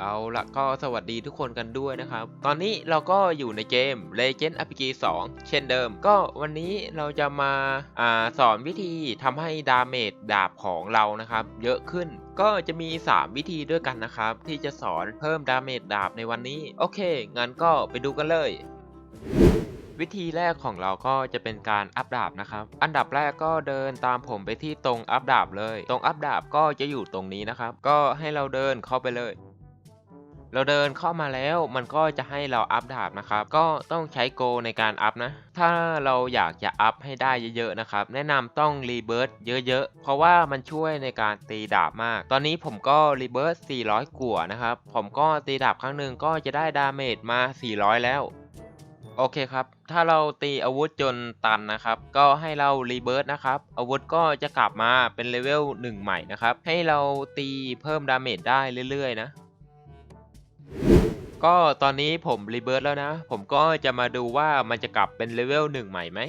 เอาละก็สวัสดีทุกคนกันด้วยนะครับ ตอนนี้เราก็อยู่ในเกม Legend RPG 2 เช่นเดิม ก็วันนี้เราจะมาอาสอนวิธีทำให้ดาเมจดาบของเรานะครับ เยอะขึ้นก็จะมี 3 วิธีด้วยกันนะครับ ที่จะสอนเพิ่มดาเมจดาบในวันนี้ โอเค งั้นก็ไปดูกันเลยวิธีแรกของเราก็จะเป็นการอัพดาบนะครับ อันดับแรกก็เดินตามผมไปที่ตรงอัพดาบเลย ตรงอัพดาบก็จะอยู่ตรงนี้นะครับ ก็ให้เราเดินเข้าไปเลย เราเดินเข้ามาแล้วมันก็จะให้เราอัพดาบนะครับ ก็ต้องใช้โกในการอัพนะ ถ้าเราอยากจะอัพให้ได้เยอะๆนะครับ แนะนำต้องรีเบิร์ตเยอะๆ เพราะว่ามันช่วยในการตีดาบมาก ตอนนี้ผมก็รีเบิร์ต400กว่านะครับ ผมก็ตีดาบครั้งหนึ่งก็จะได้ดาเมจมา 400 แล้วโอเคครับ ถ้าเราตีอาวุธจนตันนะครับ ก็ให้เรารีเบิร์ตนะครับ อาวุธก็จะกลับมาเป็นเลเวล1ใหม่นะครับ ให้เราตีเพิ่มดาเมจได้เรื่อยๆนะ ก็ตอนนี้ผมรีเบิร์ตแล้วนะ ผมก็จะมาดูว่ามันจะกลับเป็นเลเวล1ใหม่ไหม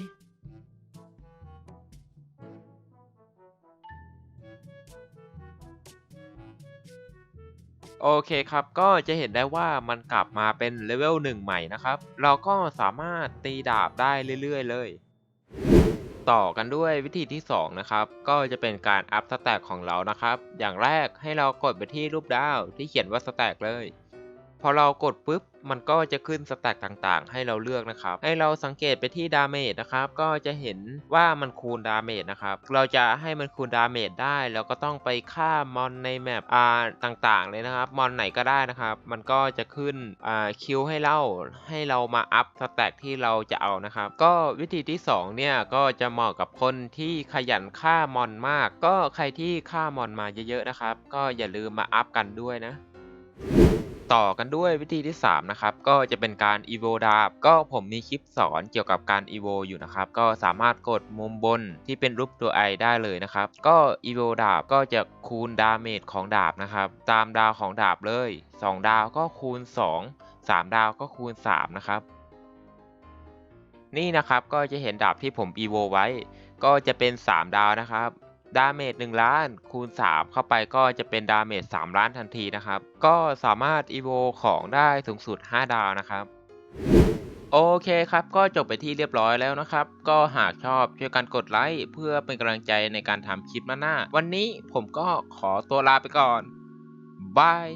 โอเคครับ ก็จะเห็นได้ว่ามันกลับมาเป็นเลเวล1ใหม่นะครับ เราก็สามารถตีดาบได้เรื่อยๆ เลย ต่อกันด้วยวิธีที่ 2 นะครับ ก็จะเป็นการอัพสแต็กของเรานะครับ อย่างแรกให้เรากดไปที่รูปดาวที่เขียนว่าสแต็กเลย พอเรากดปุ๊บมันก็จะขึ้นสแต็กต่างๆ ให้เราเลือกนะครับ ให้เราสังเกตไปที่ดาเมจนะครับ ก็จะเห็นว่ามันคูณดาเมจนะครับ เราจะให้มันคูณดาเมจได้เราก็ต้องไปฆ่ามอนในแมปอ่าต่างๆเลยนะครับ มอนไหนก็ได้นะครับ มันก็จะขึ้นอ่าคิวให้เราให้เรามาอัพสแต็กที่เราจะเอานะครับ ก็วิธีที่สองเนี่ยก็จะเหมาะกับคนที่ขยันฆ่ามอนมาก ก็ใครที่ฆ่ามอนมาเยอะๆนะครับ ก็อย่าลืมมาอัพกันด้วยนะ ต่อกันด้วยวิธีที่ 3 นะครับ ก็จะเป็นการ e v o ดาบ ก็ผมมีคลิปสอนเกี่ยวกับการ e v o อยู่นะครับ ก็สามารถกดมุมบนที่เป็นรูปตัว i ได้เลยนะครับ ก็ e v o ดาบก็จะคูณดาเมจของดาบนะครับ ตามดาวของดาบเลย 2 ดาวก็คูณ 2 3 ดาวก็คูณ 3 นะครับ นี่นะครับก็จะเห็นดาบที่ผม e v o ไว้ ก็จะเป็น 3 ดาวนะครับ ดาเมจ1ล้านคูณ 3 เข้าไปก็จะเป็นดาเมจ3ล้านทันทีนะครับ ก็สามารถอีโวของได้สูงสุด 5 ดาวนะครับโอเคครับ ก็จบไปที่เรียบร้อยแล้วนะครับ ก็หากชอบช่วยกันกดไลค์เพื่อเป็นกำลังใจในการทำคลิปหน้าๆวันนี้ผมก็ขอตัวลาไปก่อนบาย